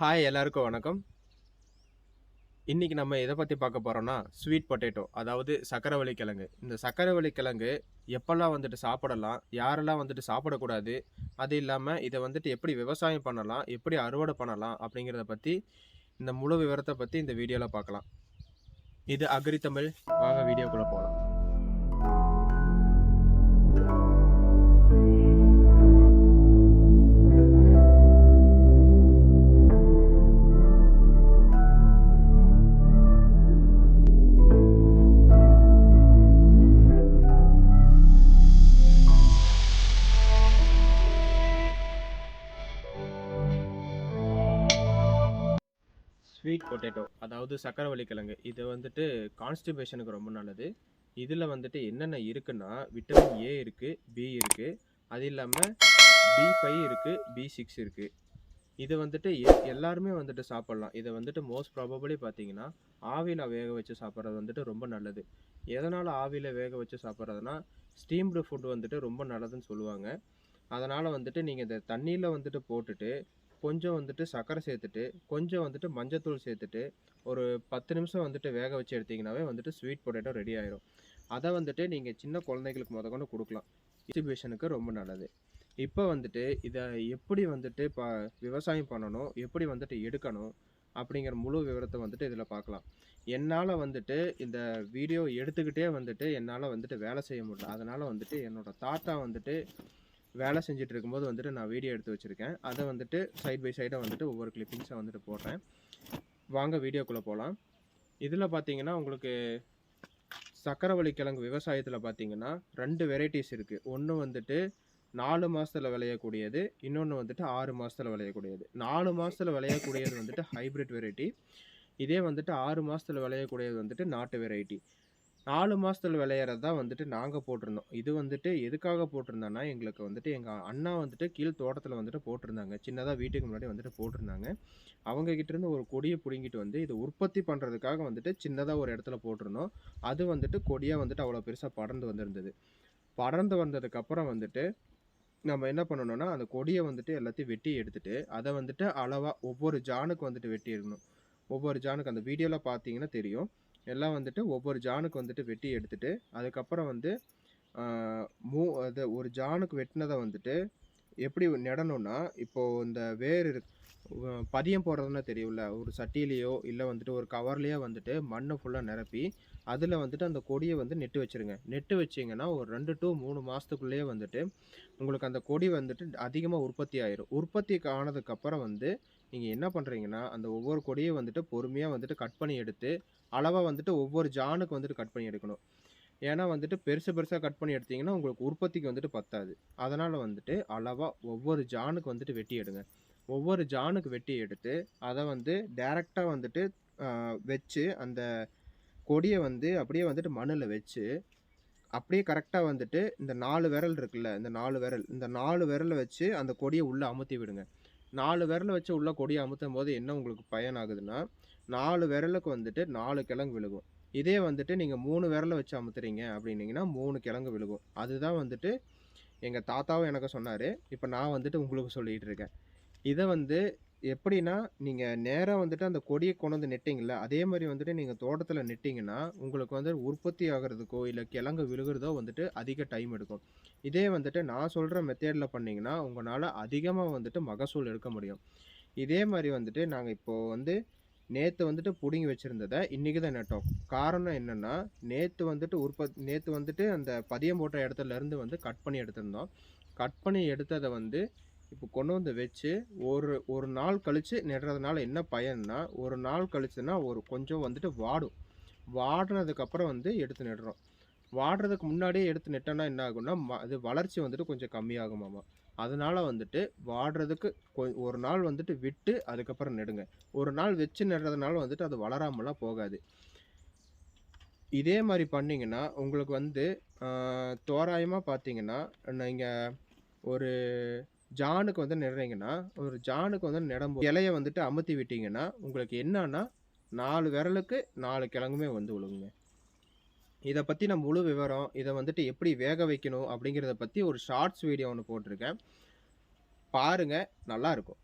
Hi எல்லாருக்கும் வணக்கம். இன்னைக்கு நம்ம எதை பற்றி பார்க்க போகிறோன்னா ஸ்வீட் பொட்டேட்டோ அதாவது சர்க்கரைவள்ளி கிழங்கு. இந்த சர்க்கரைவள்ளி கிழங்கு எப்போல்லாம் வந்துட்டு சாப்பிடலாம், யாரெல்லாம் வந்துட்டு சாப்பிடக்கூடாது, அது இல்லாமல் இதை வந்துட்டு எப்படி விவசாயம் பண்ணலாம், எப்படி அறுவடை பண்ணலாம் அப்படிங்கிறத பற்றி இந்த முழு விவரத்தை பற்றி இந்த வீடியோவில் பார்க்கலாம். இது அக்ரி தமிழ். வாங்க வீடியோக்குள்ளே போகலாம் ஸ்வீட் பொட்டேட்டோ அதாவது சர்க்கரைவள்ளி கிழங்கு. இது வந்துட்டு கான்ஸ்டிபேஷனுக்கு ரொம்ப நல்லது. இதில் வந்துட்டு என்னென்ன இருக்குன்னா, விட்டமின் ஏ இருக்குது பி இருக்குது அது இல்லாமல் பி ஃபைவ் இருக்குது பி சிக்ஸ் இருக்குது இது வந்துட்டு எ எல்லாருமே வந்துட்டு சாப்பிட்லாம் இதை வந்துட்டு மோஸ்ட் ப்ராபபிளி பார்த்தீங்கன்னா, ஆவியில் வேக வச்சு சாப்பிட்றது வந்துட்டு ரொம்ப நல்லது. எதனால் ஆவியில் வேக வச்சு சாப்பிட்றதுனா ஸ்டீம்டு ஃபுட் வந்துட்டு ரொம்ப நல்லதுன்னு சொல்லுவாங்க. அதனால் வந்துட்டு நீங்கள் இந்த தண்ணியில் வந்துட்டு போட்டுட்டு, கொஞ்சம் வந்துட்டு சர்க்கரை சேர்த்துட்டு, கொஞ்சம் வந்துட்டு மஞ்சத்தூள் சேர்த்துட்டு, ஒரு 10 நிமிஷம் வந்துட்டு வேக வச்சு எடுத்திங்கனாவே வந்துட்டு ஸ்வீட் பொட்டேட்டோ ரெடி ஆயிரும். அதை வந்துட்டு நீங்கள் சின்ன குழந்தைகளுக்கு முத கொண்டு கொடுக்கலாம் டிஸ்ட்ரிபியூஷனுக்கு ரொம்ப நல்லது. இப்போ வந்துட்டு இதை எப்படி வந்துட்டு இப்போ விவசாயம் பண்ணணும், எப்படி வந்துட்டு எடுக்கணும் அப்படிங்கிற முழு விவரத்தை வந்துட்டு இதில் பார்க்கலாம். என்னால் வந்துட்டு இந்த வீடியோ எடுத்துக்கிட்டே வந்துட்டு என்னால் வந்துட்டு வேலை செய்ய முடியல. அதனால் வந்துட்டு என்னோட தாத்தா வந்துட்டு வேலை செஞ்சுட்டு இருக்கும்போது வந்துட்டு நான் வீடியோ எடுத்து வச்சுருக்கேன் அதை வந்துட்டு சைட் பை சைடாக வந்துட்டு ஒவ்வொரு கிளிப்பிங்ஸாக வந்துட்டு போடுறேன். வாங்க வீடியோக்குள்ளே போகலாம் இதில் பார்த்தீங்கன்னா, உங்களுக்கு சர்க்கரைவள்ளி கிழங்கு விவசாயத்தில் பார்த்தீங்கன்னா, ரெண்டு வெரைட்டிஸ் இருக்குது ஒன்று வந்துட்டு நாலு மாதத்தில் விளையக்கூடியது. இன்னொன்று வந்துட்டு ஆறு மாதத்தில் விளையக்கூடியது. நாலு மாதத்தில் விளையக்கூடியது வந்துட்டு ஹைபிரிட் வெரைட்டி. இதே வந்துட்டு ஆறு மாதத்தில் விளையக்கூடியது வந்துட்டு நாட்டு வெரைட்டி. நாலு மாதத்தில் விளையிறது தான் வந்துட்டு நாங்கள் போட்டிருந்தோம். இது வந்துட்டு எதுக்காக போட்டிருந்தோன்னா எங்களுக்கு வந்துட்டு எங்கள் அண்ணா வந்துட்டு கீழ் தோட்டத்தில் வந்துட்டு போட்டிருந்தாங்க. சின்னதாக வீட்டுக்கு முன்னாடி வந்துட்டு போட்டிருந்தாங்க. அவங்க ஒரு கொடியை பிடுங்கிட்டு வந்து, இது உற்பத்தி பண்ணுறதுக்காக வந்துட்டு சின்னதாக ஒரு இடத்துல போட்டிருந்தோம். அது வந்துட்டு கொடியாக வந்துட்டு அவ்வளோ பெருசாக படர்ந்து வந்திருந்தது. படர்ந்து வந்ததுக்கப்புறம் வந்துட்டு, நம்ம என்ன பண்ணணும்னா, அந்த கொடியை வந்துட்டு எல்லாத்தையும் வெட்டி எடுத்துட்டு, அதை வந்துட்டு அளவாக ஒவ்வொரு ஜானுக்கு வந்துட்டு வெட்டி எடுக்கணும். ஒவ்வொரு ஜானுக்கு அந்த வீடியோவில் பார்த்தீங்கன்னா தெரியும். எல்லாம் வந்துட்டு ஒவ்வொரு ஜானுக்கு வந்துட்டு வெட்டி எடுத்துட்டு, அதுக்கப்புறம் வந்து மூ அது ஒரு ஜானுக்கு வெட்டினதை வந்துட்டு எப்படி நடணும்னா, இப்போது இந்த வேர் இருக்கு பதியம் போடுறதுன்னா தெரியும்ல. ஒரு சட்டியிலயோ, இல்லை வந்துட்டு ஒரு கவர்லேயோ வந்துட்டு மண்ணை ஃபுல்லாக நிரப்பி, அதில் வந்துட்டு அந்த கொடியை வந்து நெட்டு வச்சுருங்க. நெட்டு வச்சிங்கன்னா ஒரு ரெண்டு டூ 3 மாசத்துக்குள்ளேயே வந்துட்டு, உங்களுக்கு அந்த கொடி வந்துட்டு அதிகமாக உற்பத்தி ஆயிரும். உற்பத்தி ஆனதுக்கப்புறம் வந்து, நீங்கள் என்ன பண்ணுறீங்கன்னா அந்த ஒவ்வொரு கொடியை வந்துட்டு பொறுமையாக வந்துட்டு கட் பண்ணி எடுத்து, அளவாக வந்துட்டு ஒவ்வொரு ஜானுக்கு வந்துட்டு கட் பண்ணி எடுக்கணும். ஏன்னா வந்துட்டு பெருசு பெருசாக கட் பண்ணி எடுத்தீங்கன்னா, உங்களுக்கு உற்பத்திக்கு வந்துட்டு பத்தாது. அதனால் வந்துட்டு அளவாக ஒவ்வொரு ஜானுக்கு வந்துட்டு வெட்டி எடுங்க. ஒவ்வொரு ஜானுக்கு வெட்டி எடுத்து, அதை வந்து டேரெக்டாக வந்துட்டு வச்சு, அந்த கொடியை வந்து அப்படியே வந்துட்டு மண்ணில் வச்சு, அப்படியே கரெக்டாக வந்துட்டு இந்த நாலு விரல் இருக்குல்ல, இந்த நாலு விரல், இந்த நாலு விரலை வச்சு அந்த கொடியை உள்ளே அமுத்தி விடுங்க. நாலு விரலை வச்சு உள்ளே கொடியை அமுத்தும் போது என்ன உங்களுக்கு பயன் ஆகுதுன்னா, நாலு விரலுக்கு வந்துட்டு நாலு கிழங்கு விழுகும். இதே வந்துட்டு நீங்கள் மூணு விரலை வச்சு அமுத்துறீங்க அப்படின்னீங்கன்னா, மூணு கிழங்கு விழுகும். அதுதான் வந்துட்டு எங்கள் தாத்தாவும் எனக்கு சொன்னார் இப்போ நான் வந்துட்டு உங்களுக்கு சொல்லிகிட்டு இருக்கேன். இதை வந்து எப்படின்னா, நீங்கள் நேராக வந்துட்டு அந்த கொடியை கொண்டு வந்து நட்டீங்கல்ல, அதே மாதிரி வந்துட்டு நீங்கள் தோட்டத்தில் நெட்டிங்கன்னா உங்களுக்கு வந்து உற்பத்தி ஆகுறதுக்கோ, இல்லை கிழங்கு விழுகுறதோ வந்துட்டு அதிக டைம் எடுக்கும். இதே வந்துட்டு நான் சொல்கிற மெத்தேடில் பண்ணிங்கன்னா உங்களால் அதிகமாக வந்துட்டு மகசூல் எடுக்க முடியும். இதே மாதிரி வந்துட்டு நாங்கள் இப்போ வந்து நேற்று வந்துட்டு பிடுங்கி வச்சுருந்ததை இன்றைக்கி தான் நட்டோம். காரணம் என்னன்னா, நேற்று வந்துட்டு உற்பத் நேற்று வந்துட்டு அந்த பதியம் போட்ட இடத்துல இருந்து வந்து கட் பண்ணி எடுத்திருந்தோம். கட் பண்ணி எடுத்ததை வந்து இப்போ கொண்டு வந்து வச்சு, ஒரு ஒரு நாள் கழித்து நடுறதுனால என்ன பயன்னா, ஒரு நாள் கழிச்சுன்னா ஒரு கொஞ்சம் வந்துட்டு வாடும். வாடுனதுக்கப்புறம் வந்து எடுத்து நடுறோம். வாடுறதுக்கு முன்னாடியே எடுத்து நட்டோன்னா என்ன ஆகும்னா, அது வளர்ச்சி வந்துட்டு கொஞ்சம் கம்மியாகுமாமா. அதனால் வந்துட்டு வாடுறதுக்கு கொ ஒரு நாள் வந்துட்டு விட்டு அதுக்கப்புறம் நெடுங்க ஒரு நாள் வச்சு நடுறதுனால வந்துட்டு அது வளராமலாம் போகாது. இதே மாதிரி பண்ணிங்கன்னா உங்களுக்கு வந்து தோராயமாக பார்த்தீங்கன்னா, நீங்கள் ஒரு ஜானுக்கு வந்து நடுறீங்கன்னா, ஒரு ஜானுக்கு வந்து நடும்போது இலையை வந்துட்டு அமுத்தி விட்டீங்கன்னா, உங்களுக்கு என்னன்னா நாலு விரலுக்கு நாலு கிழங்குமே வந்து விழுங்க இதை பற்றி நான் முழு விவரம், இதை வந்துட்டு எப்படி வேக வைக்கணும் அப்படிங்கிறத பற்றி ஒரு ஷார்ட்ஸ் வீடியோ ஒன்று போட்டிருக்கேன். பாருங்கள் நல்லாயிருக்கும்